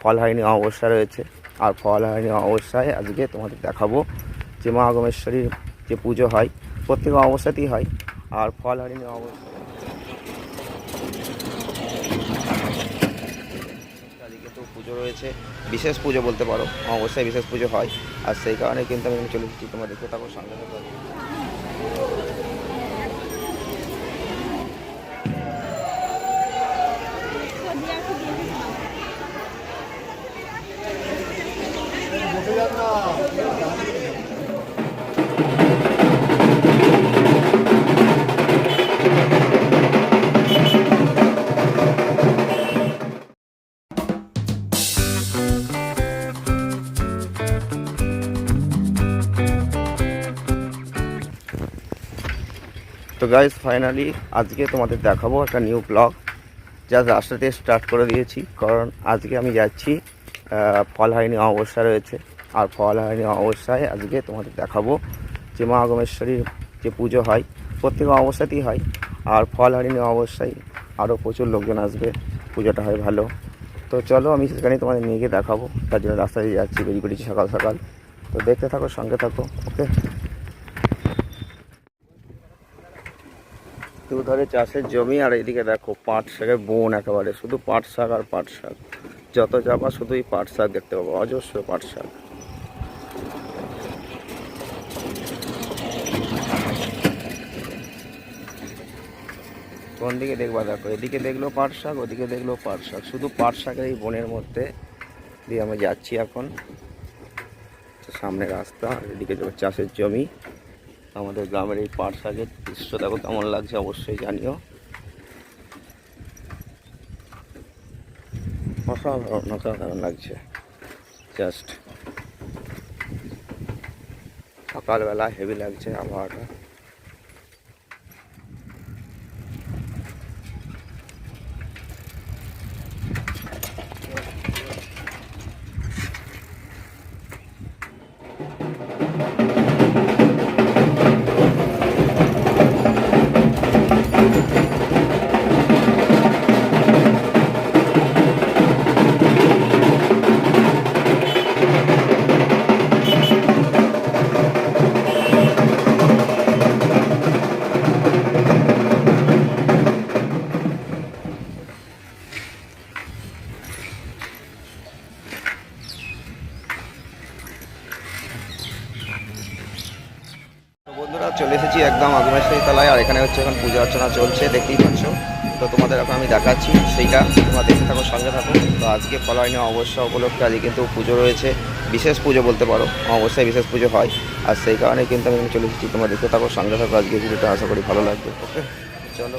ফল হয়নি অমাবস্যা রয়েছে। আর ফল হয়নি অমাবস্যায় আজকে তোমাদের দেখাবো যে মা আগমেশ্বরীর যে পুজো হয়, প্রত্যেক অমাবস্যাতেই হয়, আর ফল হয়নি তো পুজো রয়েছে, বিশেষ পুজো বলতে পারো, অমাবস্যায় বিশেষ পুজো হয়। আর সেই কারণে কিন্তু আমি চলে এসেছি, তোমরা দেখতে থাকো, সঙ্গে তো গাইজ ফাইনালি আজকে তোমাদের দেখাবো একটা নিউ ব্লগ যা রাস্তাতে স্টার্ট করে দিয়েছি, কারণ আজকে আমি যাচ্ছি ফল হয়নি অমাবস্যা রয়েছে। আর ফল হয়নি অমাবস্যায় আজকে তোমাদের দেখাবো যে মা আগমেশ্বরীর যে পুজো হয়, প্রত্যেক অমাবস্যাতেই হয়। আর ফল হয়নি অমাবস্যায় আরও প্রচুর লোকজন আসবে, পুজোটা হয় ভালো। তো চলো আমি সেখানে তোমাদের নিয়ে গিয়ে দেখাবো, তার জন্য রাস্তা দিয়ে যাচ্ছি, বেরিয়ে পড়েছি সকাল সকাল। তো দেখতে থাকো, সঙ্গে থাকো ওকে দুধারে চাষের জমি, আর এদিকে দেখো পাট শাকের বন একেবারে, শুধু পাট শাক আর পাট শাক। যত যাবা শুধুই পাট শাক দেখতে পাবো, অজস্র পাট শাক। কোন দিকে দেখবা দেখো, এদিকে দেখল পাট শাক, ওদিকে দেখল পাট শাক। শুধু পাট শাকের এই বনের মধ্যে দিয়ে আমি যাচ্ছি এখন। সামনে রাস্তা, আর এদিকে চাষের জমি। আমাদের গ্রামের এই পাট শাকের দৃশ্য দেখো, কেমন লাগছে অবশ্যই জানিও। অসাধারণ অসাধারণ লাগছে। জাস্ট সকালবেলা হেভি লাগছে আবহাওয়াটা। চলে এসেছি একদম আগুনেশ্বরী তলায় আর এখানে হচ্ছে এখন পূজা অর্চনা চলছে, দেখতেই পাচ্ছ। তো তোমাদের এখন আমি দেখাচ্ছি, সেইটা তোমরা দেখতে থাকো, সঙ্গে থাকো। তো আজকে ফলাইনি অবশ্যই উপলক্ষে, আজকে কিন্তু পুজো রয়েছে, বিশেষ পুজো বলতে পারো অবশ্যই বিশেষ পুজো হয়। আর সেই কারণে কিন্তু আমি চলে এসেছি, তোমরা দেখতে থাকো, সঙ্গে থাকো আজকে ভিডিওটা, আশা করি ভালো লাগবে। ওকে চলো।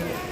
Yeah.